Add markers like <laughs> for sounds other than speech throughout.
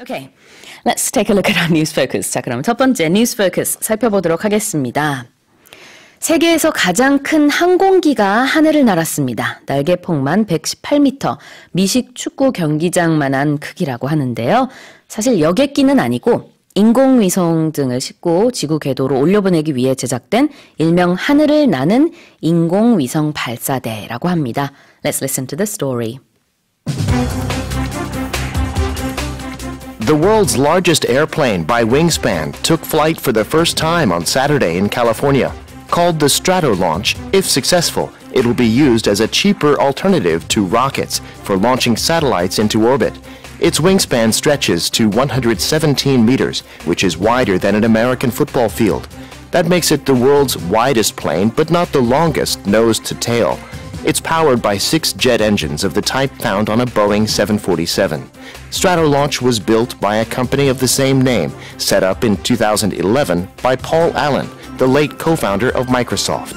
Okay, let's take a look at our news focus. 자, 그럼 첫 번째 뉴스 포커스 살펴보도록 하겠습니다. 세계에서 가장 큰 항공기가 하늘을 날았습니다. 날개폭만 118m, 미식 축구 경기장만한 크기라고 하는데요. 사실 여객기는 아니고 인공위성 등을 싣고 지구 궤도로 올려보내기 위해 제작된 일명 하늘을 나는 인공위성 발사대라고 합니다. Let's listen to the story. The world's largest airplane by wingspan took flight for the first time on Saturday in California. Called the Stratolaunch, if successful, it will be used as a cheaper alternative to rockets for launching satellites into orbit. Its wingspan stretches to 117 meters, which is wider than an American football field. That makes it the world's widest plane, but not the longest nose to tail. It's powered by six jet engines of the type found on a Boeing 747. Stratolaunch was built by a company of the same name, set up in 2011 by Paul Allen, the late co-founder of Microsoft.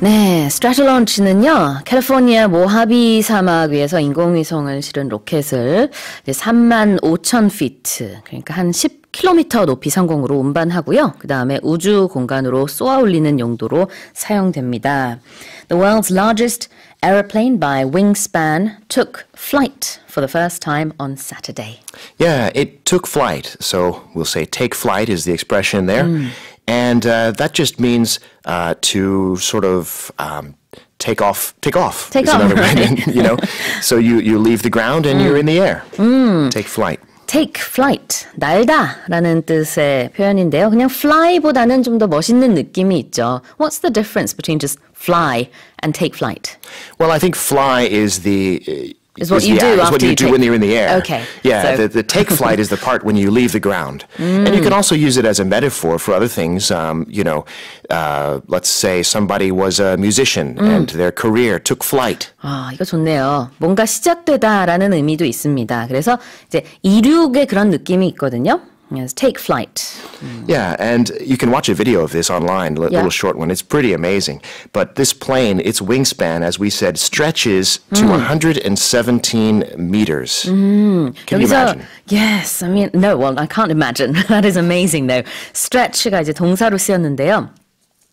네, 스트라토런치는요, 캘리포니아 모하비 사막 위에서 인공위성을 실은 로켓을 3만 5천 피트, 그러니까 한 10km 높이 상공으로 운반하고요. 그 다음에 우주 공간으로 쏘아 올리는 용도로 사용됩니다. The world's largest aeroplane by wingspan took flight for the first time on Saturday. Yeah, it took flight. So we'll say take flight is the expression there. And uh, that just means uh, to sort of um, take off. Take off. Take is off, another way, right. <laughs> you know. <laughs> So you, you leave the ground and you're in the air. Take flight. take flight, 날다라는 뜻의 표현인데요. 그냥 fly보다는 좀 더 멋있는 느낌이 있죠. What's the difference between just fly and take flight? Well, I think fly is the uh, Is what is you the- do is after what you, you do take- when you're in the air. Okay, Yeah, so- Mm. the, the take <laughs> flight is the part when you leave the ground, and you can also use it as a metaphor for other things. Um, you know, uh, let's say somebody was a musician Mm. and their career took flight. 아, 이거 좋네요. 뭔가 시작되다라는 의미도 있습니다. 그래서 이제 이륙의 그런 느낌이 있거든요. Yes, take flight. Yeah, and you can watch a video of this online, a li- Yeah. little short one. It's pretty amazing. But this plane, its wingspan, as we said, stretches to Mm. 117 meters. Can you imagine? yes, I mean, no, well, I can't imagine. <laughs> That is amazing, though. stretch가 이제 동사로 쓰였는데요.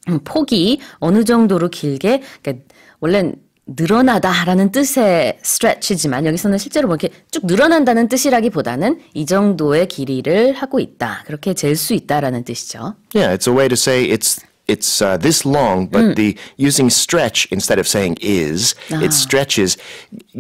음, 폭이 어느 정도로 길게, 그러니까 원래 늘어나다라는 뜻의 stretch이지만 여기서는 실제로 뭐 이렇게 쭉 늘어난다는 뜻이라기보다는 이 정도의 길이를 하고 있다. 그렇게 잴 수 있다라는 뜻이죠. Yeah, it's a way to say it's it's uh, this long, but Mm. the using stretch instead of saying is, Ah. it stretches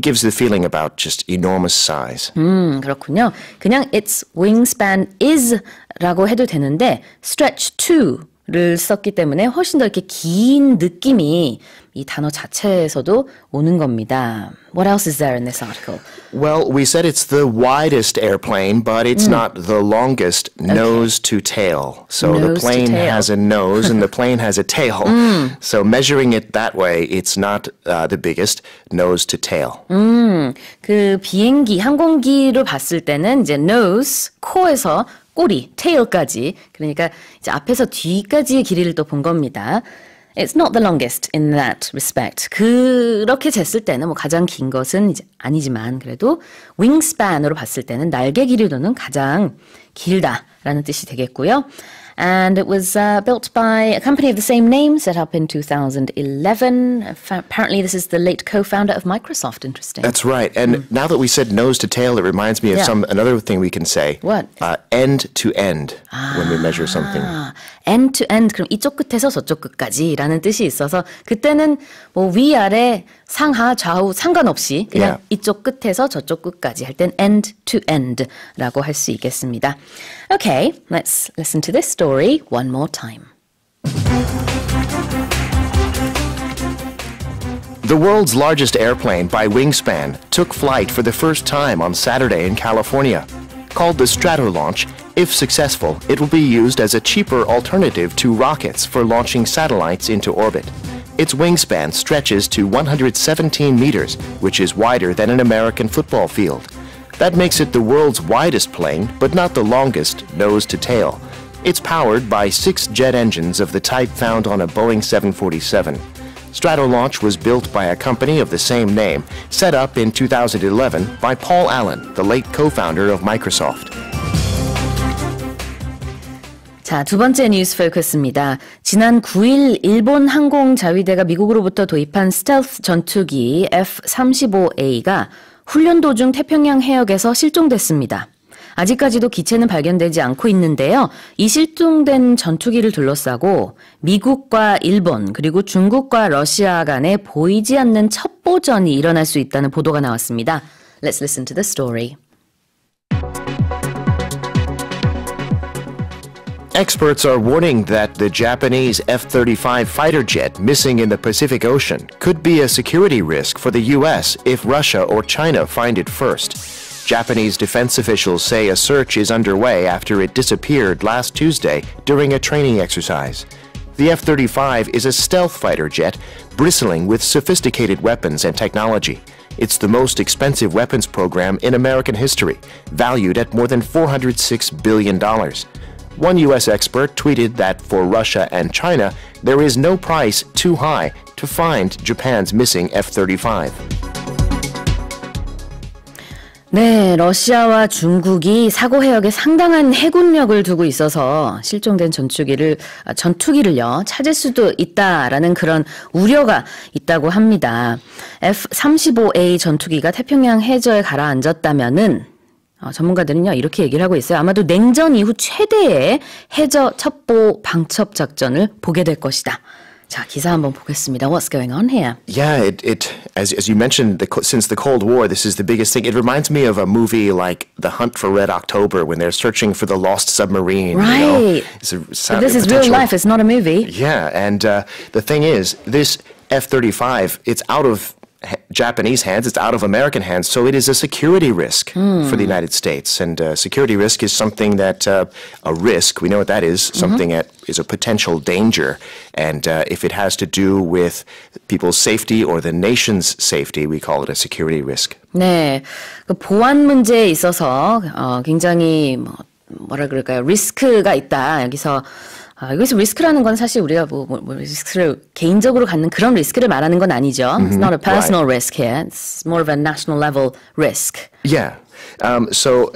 gives the feeling about just enormous size. 음, 그렇군요. 그냥 its wingspan is라고 해도 되는데 stretch to 를 썼기 때문에 훨씬 더 이렇게 긴 느낌이 이 단어 자체에서도 오는 겁니다. What else is there in this article? Well, we said it's the widest airplane, but it's not the longest nose to tail. So the Mm. Nose to plane tail. has a nose and the plane has a tail. Mm. <laughs> So measuring it that way, it's not uh, the biggest nose to tail. 그 비행기, 항공기로 봤을 때는 이제 nose, 코에서 꼬리, tail까지 그러니까 이제 앞에서 뒤까지의 길이를 또 본 겁니다. It's not the longest in that respect. 그렇게 쟀을 때는 뭐 가장 긴 것은 이제 아니지만 그래도 wingspan으로 봤을 때는 날개 길이로는 가장 길다라는 뜻이 되겠고요. And it was uh, built by a company of the same name, set up in 2011. Fa- Apparently, this is the late co-founder of Microsoft. Interesting. That's right. And now that we said nose to tail, it reminds me of Mm. Yeah. some another thing we can say. What? Uh, end to end when we measure something. 아, end to end 그럼 이쪽 끝에서 저쪽 끝까지라는 뜻이 있어서 그때는 뭐 위아래 상하 좌우 상관없이 그냥 Yeah. 이쪽 끝에서 저쪽 끝까지 할 땐 end to end라고 할 수 있겠습니다. Okay, let's listen to this story one more time. The world's largest airplane by wingspan took flight for the first time on Saturday in California. Called the Stratolaunch, if successful, it will be used as a cheaper alternative to rockets for launching satellites into orbit. Its wingspan stretches to 117 meters, which is wider than an American football field. That makes it the world's widest plane, but not the longest nose to tail. It's powered by six jet engines of the type found on a Boeing 747. Stratolaunch was built by a company of the same name, set up in 2011 by Paul Allen, the late co-founder of Microsoft. 자, 두 번째 뉴스 포커스입니다. 지난 9일 일본 항공 자위대가 미국으로부터 도입한 스텔스 전투기 F-35A가 훈련 도중 태평양 해역에서 실종됐습니다. 아직까지도 기체는 발견되지 않고 있는데요. 이 실종된 전투기를 둘러싸고 미국과 일본 그리고 중국과 러시아 간에 보이지 않는 첩보전이 일어날 수 있다는 보도가 나왔습니다. Let's listen to the story. Experts are warning that the Japanese F 35 fighter jet missing in the Pacific Ocean could be a security risk for the U.S. if Russia or China find it first. Japanese defense officials say a search is underway after it disappeared last Tuesday during a training exercise. The F 35 is a stealth fighter jet bristling with sophisticated weapons and technology. It's the most expensive weapons program in American history, valued at more than $406 billion. One U.S. expert tweeted that for Russia and China, there is no price too high to find Japan's missing F 35. 네, 러시아와 중국이 사고 해역에 상당한 해군력을 두고 있어서 실종된 전투기를 전투기를요 찾을 수도 있다라는 그런 우려가 있다고 합니다. F-35A 전투기가 태평양 해저에 가라앉았다면은 어, 전문가들은요 이렇게 얘기를 하고 있어요. 아마도 냉전 이후 최대의 해저 첩보 방첩 작전을 보게 될 것이다. 자 기사 한번 보겠습니다. What's going on here? Yeah, it, it as as you mentioned, the, since the Cold War, this is the biggest thing. It reminds me of a movie like The Hunt for Red October, when they're searching for the lost submarine. Right. You know? It's a, so this is real life. It's not a movie. Yeah, and uh, the thing is, this F thirty five, it's out of Japanese hands, it's out of American hands, so it is a security risk mm. for the United States. And uh, security risk is something that, uh, a risk, we know what that is, mm-hmm. something that is a potential danger. And uh, if it has to do with people's safety or the nation's safety, we call it a security risk. 네, 그 보안 문제에 있어서 어, 굉장히 뭐, 뭐라 그럴까요? 리스크가 있다. 여기서 아, 여기서 리스크라는 건 사실 우리가 뭐, 뭐, 뭐 리스크를 개인적으로 갖는 그런 리스크를 말하는 건 아니죠. Mm-hmm. It's not a personal right. risk here. It's more of a national level risk. Yeah. Um, so,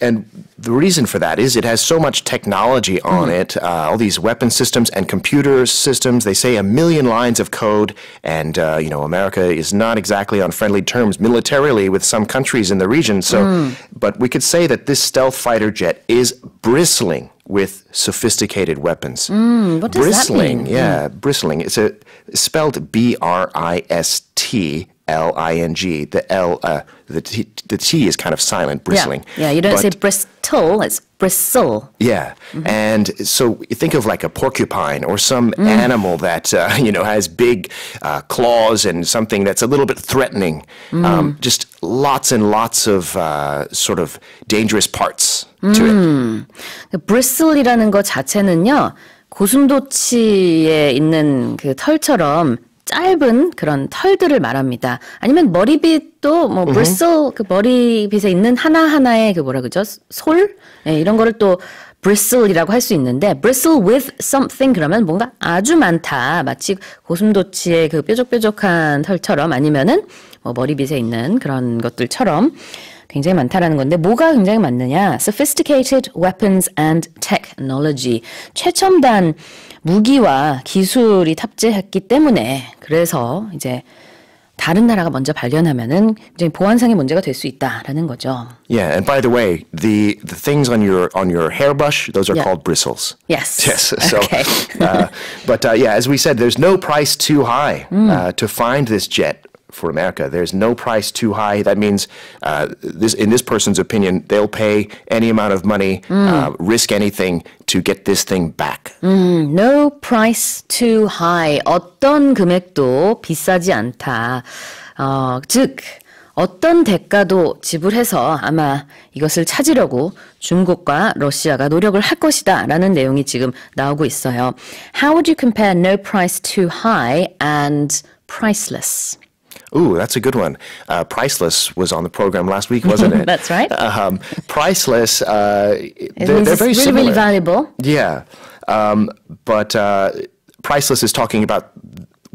and the reason for that is it has so much technology on mm. it, uh, all these weapon systems and computer systems. They say a million lines of code, and uh, you know America is not exactly on friendly terms militarily with some countries in the region. So, mm. but we could say that this stealth fighter jet is bristling with sophisticated weapons. Mm, what does bristling, that mean? yeah, mm. bristling. It's a it's spelled B R I S T L I N G. The L, uh, the T, the T is kind of silent, bristling. Yeah, yeah you don't but, say bristle, it's bristle. Yeah, mm-hmm. and so you think of like a porcupine or some mm. animal that uh, <laughs> you know has big uh, claws and something that's a little bit threatening. Mm. Um, just lots and lots of uh, sort of dangerous parts to 음. it. bristle이라는 것 자체는요. 고슴도치에 있는 그 털처럼 짧은 그런 털들을 말합니다. 아니면 머리빗도 뭐 bristle 그 머리빗에 있는 하나 하나의 그 뭐라 그러죠? 솔 네, 이런 거를 또 bristle이라고 할 수 있는데 bristle with something 그러면 뭔가 아주 많다. 마치 고슴도치의 그 뾰족뾰족한 털처럼 아니면은 뭐 머리빗에 있는 그런 것들처럼 굉장히 많다라는 건데 뭐가 굉장히 많느냐? sophisticated weapons and technology. 최첨단 무기와 기술이 탑재했기 때문에 그래서 이제 다른 나라가 먼저 발견하면은 이제 보안상의 문제가 될 수 있다라는 거죠. Yeah, and by the way, the the things on your on your hairbrush, those are yeah. called bristles. Yes. Yes. So, okay. uh, but uh, yeah, as we said, there's no price too high mm. uh, to find this jet for America. There's no price too high. That means, uh, this, in this person's opinion, they'll pay any amount of money, mm. uh, risk anything to get this thing back. Mm, no price too high. 어떤 금액도 비싸지 않다. 어, 즉, 어떤 대가도 지불해서 아마 이것을 찾으려고 중국과 러시아가 노력을 할 것이다 라는 내용이 지금 나오고 있어요. How would you compare no price too high and priceless? Ooh, that's a good one. Uh, Priceless was on the program last week, wasn't <laughs> it? that's right. Um, priceless, uh, they're, they're, very really, similar. really valuable. Yeah. Um, but uh, Priceless is talking about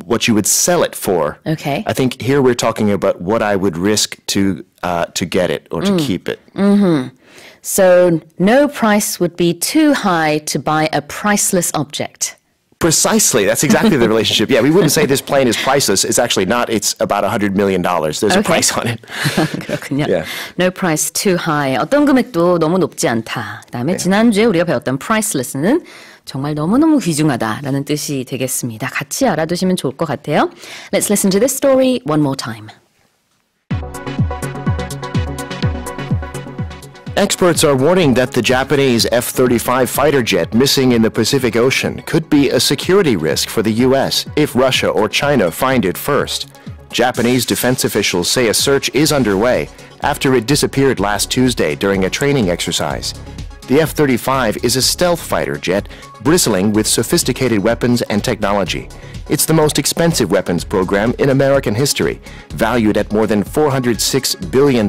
what you would sell it for. Okay. I think here we're talking about what I would risk to uh, to get it or to keep it. Mhm. So no price would be too high to buy a priceless object. Precisely. That's exactly the relationship. Yeah, we wouldn't say this plane is priceless. It's actually not. It's about $100 million. There's a Okay. price on it. <laughs> 그렇군요. Yeah. No price too high. 어떤 금액도 너무 높지 않다. 그다음에 지난주에 우리가 배웠던 priceless는 정말 너무너무 귀중하다라는 뜻이 되겠습니다. 같이 알아두시면 좋을 것 같아요. Let's listen to this story one more time. Experts are warning that the Japanese F 35 fighter jet missing in the Pacific Ocean could be a security risk for the U.S. if Russia or China find it first. Japanese defense officials say a search is underway after it disappeared last Tuesday during a training exercise. The F 35 is a stealth fighter jet bristling with sophisticated weapons and technology. It's the most expensive weapons program in American history, valued at more than $406 billion.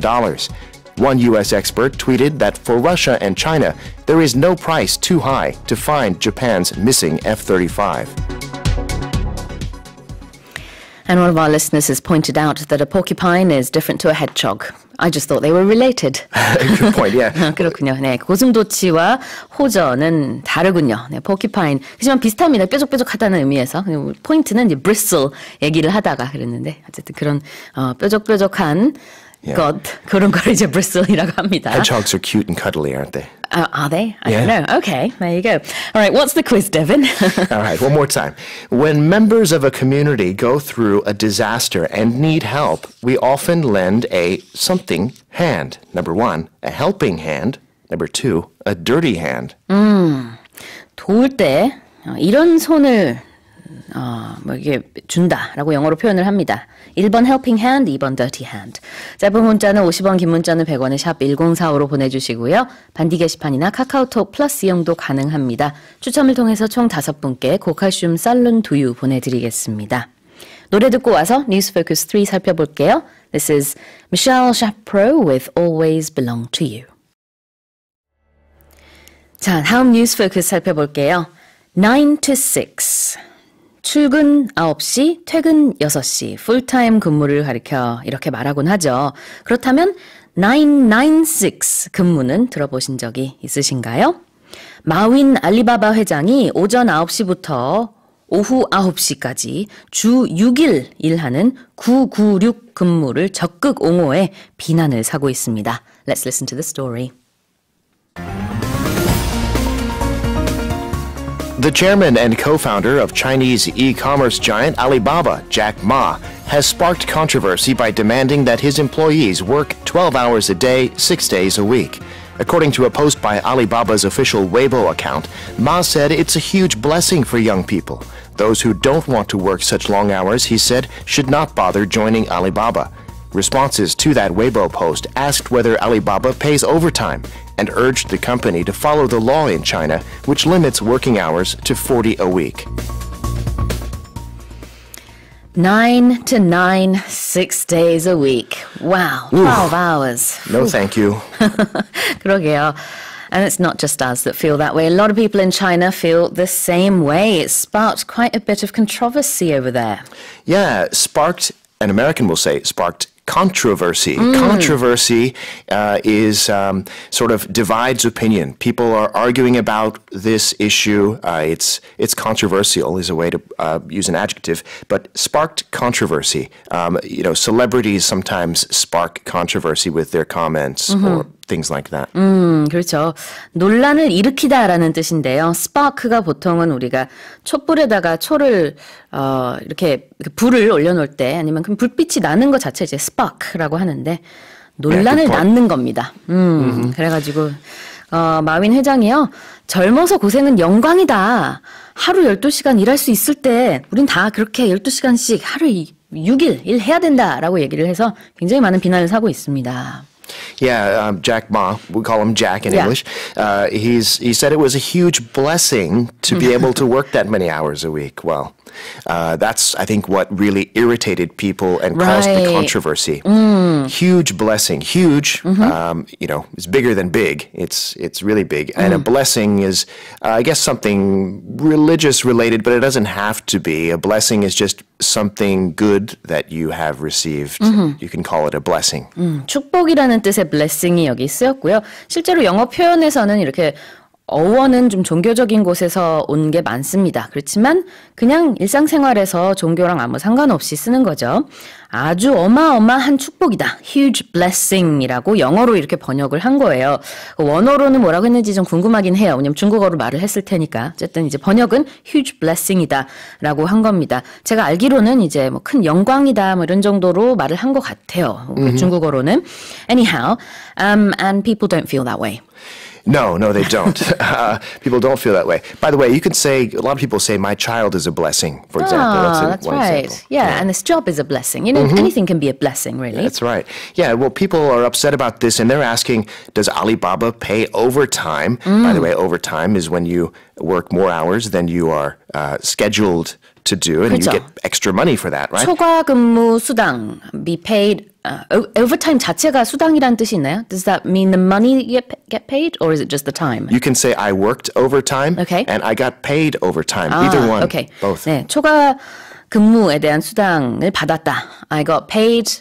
One U.S. expert tweeted that for Russia and China, there is no price too high to find Japan's missing F 35. And one of our listeners has pointed out that a porcupine is different to a hedgehog. I just thought they were related. <laughs> Good point, yeah. <laughs> 그렇군요. 네, 고슴도치와 호저는 다르군요. 네, 포키파인. 하지만 비슷합니다. 뾰족뾰족하다는 의미에서. 포인트는 이제 bristle 얘기를 하다가 그랬는데 어쨌든 그런 어, 뾰족뾰족한 Yeah. 것 <laughs> 그런 걸 이제 bristle이라고 합니다. Hedgehogs are cute and cuddly, aren't they? Uh, are they? I Yeah. don't know. Okay, there you go. All right, what's the quiz, Devin? <laughs> All right, one more time. When members of a community go through a disaster and need help, we often lend a something hand. Number one, a helping hand. Number two, a dirty hand. 도울 때 어, 이런 손을 어, 뭐 이게 준다라고 영어로 표현을 합니다. 1번 helping hand, 2번 dirty hand. 짧은 문자는 50원, 긴 문자는 100원에 샵 1045로 보내주시고요. 반디 게시판이나 카카오톡 플러스 이용도 가능합니다. 추첨을 통해서 총 5분께 고칼슘 살룬 두유 보내드리겠습니다. 노래 듣고 와서 뉴스 포커스 3 살펴볼게요. This is Michelle Chapro with Always Belong to You. 자, 다음 뉴스 포커스 살펴볼게요. 9 to 6. 출근 9시, 퇴근 6시, 풀타임 근무를 가리켜 이렇게 말하곤 하죠. 그렇다면 996 근무는 들어보신 적이 있으신가요? 마윈 알리바바 회장이 오전 9시부터 오후 9시까지 주 6일 일하는 996 근무를 적극 옹호해 비난을 사고 있습니다. Let's listen to the story. The chairman and co founder of Chinese e commerce giant Alibaba, Jack Ma, has sparked controversy by demanding that his employees work 12 hours a day, six days a week. According to a post by Alibaba's official Weibo account, Ma said it's a huge blessing for young people. Those who don't want to work such long hours, he said, should not bother joining Alibaba. Responses to that Weibo post asked whether Alibaba pays overtime and urged the company to follow the law in China, which limits working hours to 40 a week. 9 to 9, 6 days a week. Wow, 12 hours. No, thank you. <laughs> 그러게요. And it's not just us that feel that way. A lot of people in China feel the same way. It sparked quite a bit of controversy over there. Yeah, sparked, an American will say, sparked controversy. Controversy uh, is um, sort of divides opinion. People are arguing about this issue. Uh, it's it's controversial is a way to uh, use an adjective, but sparked controversy. Um, you know, celebrities sometimes spark controversy with their comments or things like that. 음, 그렇죠. 논란을 일으키다라는 뜻인데요. spark가 보통은 우리가 촛불에다가 초를 어, 이렇게 불을 올려 놓을 때 아니면 그 불빛이 나는 것 자체 이제 spark라고 하는데 논란을 point. 낳는 겁니다. 음, 그래 가지고 어, 마윈 회장이요. 젊어서 고생은 영광이다. 하루 12시간 일할 수 있을 때 우린 다 그렇게 12시간씩 하루 6일 일해야 된다라고 얘기를 해서 굉장히 많은 비난을 사고 있습니다. Yeah, um, Jack Ma, we call him Jack in Yeah. English. Uh, he's he said it was a huge blessing to be <laughs> able to work that many hours a week. Well, uh, that's I think what really irritated people and caused the Right. Mm. controversy. Huge blessing, huge. Mm-hmm. Um, you know, it's bigger than big. It's it's really big, and a Mm. blessing is, uh, I guess, something religious related, but it doesn't have to be. A blessing is just something good that you have received. Mm-hmm. You can call it a blessing. 축복이라는 뜻의 blessing이 여기 쓰였고요. 실제로 영어 표현에서는 이렇게 어원은 좀 종교적인 곳에서 온 게 많습니다. 그렇지만 그냥 일상생활에서 종교랑 아무 상관없이 쓰는 거죠. 아주 어마어마한 축복이다. huge blessing이라고 영어로 이렇게 번역을 한 거예요. 원어로는 뭐라고 했는지 좀 궁금하긴 해요. 왜냐면 중국어로 말을 했을 테니까. 어쨌든 이제 번역은 huge blessing이다 라고 한 겁니다. 제가 알기로는 이제 뭐 큰 영광이다 뭐 이런 정도로 말을 한 것 같아요. 그 중국어로는. Anyhow, um, and people don't feel that way. No, no, they don't. <laughs> uh, people don't feel that way. By the way, you can say a lot of people say my child is a blessing. For example, Ah, a- that's one right. example. Yeah, and this job is a blessing. You know, anything can be a blessing, really. That's right. Yeah, well, people are upset about this and they're asking, does Alibaba pay overtime? By the way, overtime is when you work more hours than you are uh, scheduled to do, and 그렇죠. you get extra money for that, right? 초과 근무 수당 be paid. Uh, o- overtime 자체가 수당이란 뜻이 있나요? Does that mean the money get get paid, or is it just the time? You can say I worked overtime, Okay. and I got paid overtime. Either one, okay. both. 네, 초과 근무에 대한 수당을 받았다. I got paid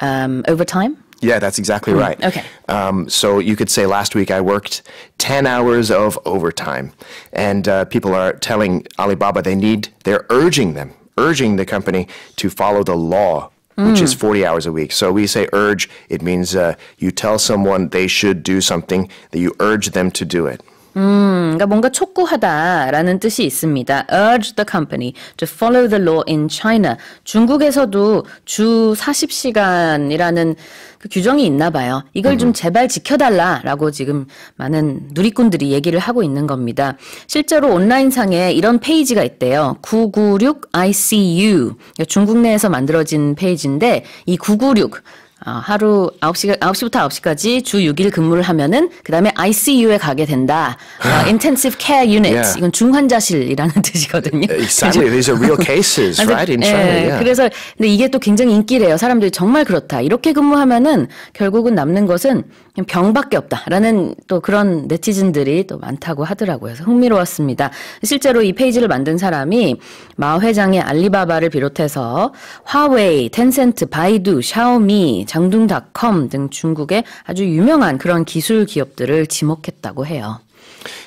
um, overtime. Yeah, that's exactly right. okay. Um, so you could say last week I worked 10 hours of overtime. And uh, people are telling Alibaba they need, they're urging them, urging the company to follow the law, which is 40 hours a week. So we say urge, it means uh, you tell someone they should do something, that you urge them to do it. 그러니까 뭔가 촉구하다라는 뜻이 있습니다. Urge the company to follow the law in China. 중국에서도 주 40시간이라는 그 규정이 있나 봐요. 이걸 좀 제발 지켜달라라고 지금 많은 누리꾼들이 얘기를 하고 있는 겁니다. 실제로 온라인상에 이런 페이지가 있대요. 996 ICU. 중국 내에서 만들어진 페이지인데 이 996 어, 하루 9시, 9시부터 9시까지 주 6일 근무를 하면은 그 다음에 ICU에 가게 된다. 어, <laughs> intensive Care Unit. Yeah. 이건 중환자실이라는 <laughs> 뜻이거든요. Exactly. These are real cases, <laughs> 그래서, right? In 예, China. Yeah. 그래서 근데 이게 또 굉장히 인기래요. 사람들이 정말 그렇다. 이렇게 근무하면은 결국은 남는 것은 병밖에 없다라는 또 그런 네티즌들이 또 많다고 하더라고요. 그래서 흥미로웠습니다. 실제로 이 페이지를 만든 사람이 마 회장의 알리바바를 비롯해서 화웨이, 텐센트, 바이두, 샤오미, 장둥닷컴 등 중국의 아주 유명한 그런 기술 기업들을 지목했다고 해요.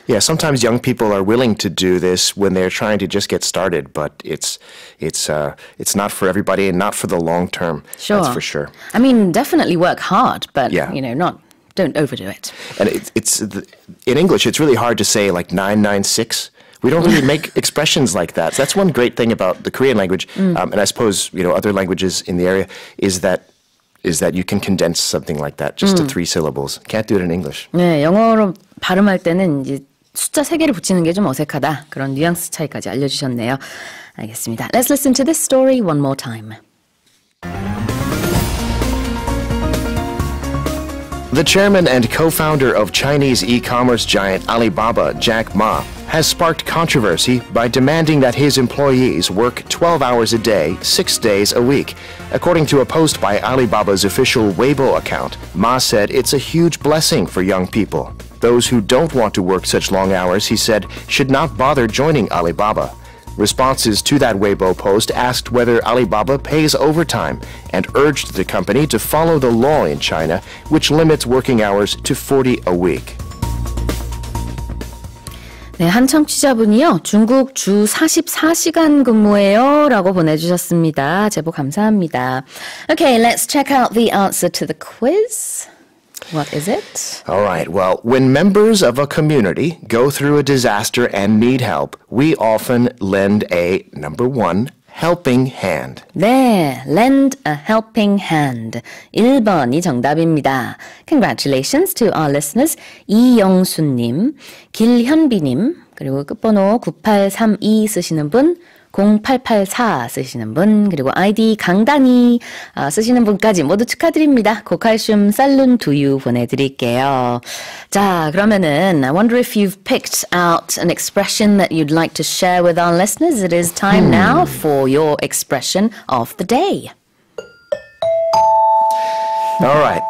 Yeah, sometimes young people are willing to do this when they're trying to just get started, but it's it's uh, it's not for everybody and not for the long term. Sure. That's for sure. I mean, definitely work hard, but Yeah. you know, not don't overdo it. And it's it's the- in English. It's really hard to say like nine nine six. We don't really make <laughs> expressions like that. So that's one great thing about the Korean language, um, and I suppose you know other languages in the area is that is that you can condense something like that just to three syllables. Can't do it in English. 네, 영어로 발음할 때는 이제 숫자 세 개를 붙이는 게 좀 어색하다. 그런 뉘앙스 차이까지 알려주셨네요. 알겠습니다. Let's listen to this story one more time. The chairman and co-founder of Chinese e-commerce giant Alibaba, Jack Ma, has sparked controversy by demanding that his employees work 12 hours a day, 6 days a week. According to a post by Alibaba's official Weibo account, Ma said it's a huge blessing for young people. Those who don't want to work such long hours, he said, should not bother joining Alibaba. Responses to that Weibo post asked whether Alibaba pays overtime and urged the company to follow the law in China, which limits working hours to 40 a week. 네, 한 청취자분이요. 중국 주 44시간 근무예요. 라고 보내주셨습니다. 제보 감사합니다. Okay, let's check out the answer to the quiz. What is it? All right, well, when members of a community go through a disaster and need help, we often lend a number one, helping hand. 네, lend a helping hand. 1번이 정답입니다. Congratulations to our listeners. 이영수님, 길현비님, 그리고 끝번호 9832 쓰시는 분, 0884 쓰시는 분, 그리고 아이디 강단이 아, 쓰시는 분까지 모두 축하드립니다. 고칼슘 살룬 두유 보내드릴게요. 자, 그러면은 I wonder if you've picked out an expression that you'd like to share with our listeners. It is time now for your expression of the day. All right.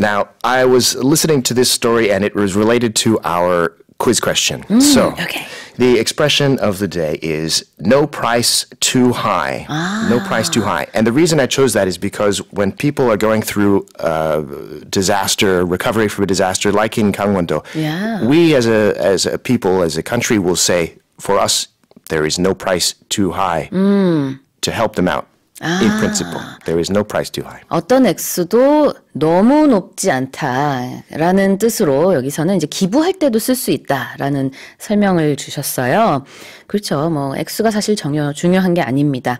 Now, I was listening to this story and it was related to our quiz question. Mm, so, okay. the expression of the day is no price too high. No ah. price too high. And the reason I chose that is because when people are going through uh, disaster, recovery from a disaster, like in Gangwon-do, Yeah. we as a, as a people, as a country, will say, for us, there is no price too high mm. to help them out. In principle, there is no price too high. 어떤 액수도 너무 높지 않다라는 뜻으로 여기서는 이제 기부할 때도 쓸 수 있다라는 설명을 주셨어요. 그렇죠. 뭐 액수가 사실 전혀 중요한 게 아닙니다.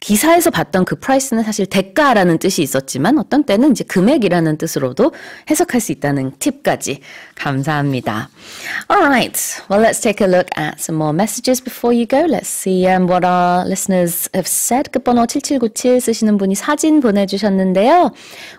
기사에서 봤던 그 프라이스는 사실 대가라는 뜻이 있었지만 어떤 때는 이제 금액이라는 뜻으로도 해석할 수 있다는 팁까지 감사합니다. Alright, well let's take a look at some more messages before you go. Let's see um, what our listeners have said. 끝번호 7797 쓰시는 분이 사진 보내주셨는데요.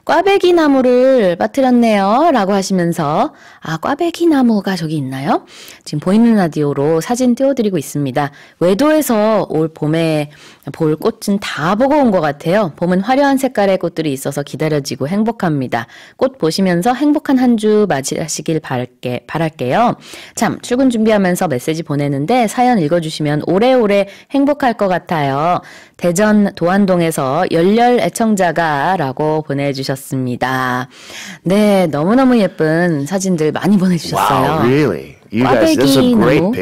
꽈배기 나무를 빠뜨렸네요 라고 하시면서 아 꽈배기 나무가 저기 있나요? 지금 보이는 라디오로 사진 띄워드리고 있습니다. 외도에서 올 봄에 볼 꽃은 다 보고 온 것 같아요. 봄은 화려한 색깔의 꽃들이 있어서 기다려지고 행복합니다. 꽃 보시면서 행복한 한 주 맞이하시길 바랄게, 바랄게요. 참, 출근 준비하면서 메시지 보내는데 사연 읽어주시면 오래오래 행복할 것 같아요. 대전 도안동에서 열렬 애청자가 라고 보내주셨습니다. 네, 너무너무 예쁜 사진들 많이 보내주셨어요. Wow, really? You guys, those are great 나무.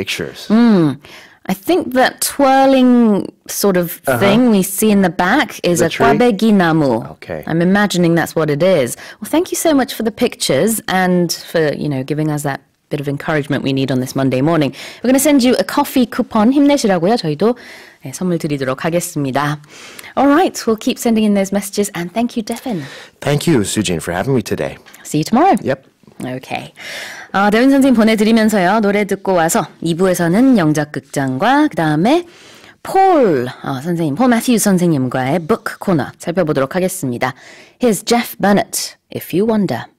pictures. I think that twirling sort of thing we see in the back is The a tree? 꽈배기 나무. Okay. I'm imagining that's what it is. Well, thank you so much for the pictures and for, you know, giving us that bit of encouragement we need on this Monday morning. We're going to send you a coffee coupon. 힘내시라고요. 저희도 네, 선물 드리도록 하겠습니다. All right, we'll keep sending in those messages and thank you, Devin. Thank you, Sujin, for having me today. See you tomorrow. Yep. 오케이. 어, 대윈 선생님 보내드리면서요. 노래 듣고 와서 2부에서는 영작극장과 그 다음에 폴 어, 선생님, 폴 마티우 선생님과의 북 코너 살펴보도록 하겠습니다. Here's Jeff Burnett, If You Wonder.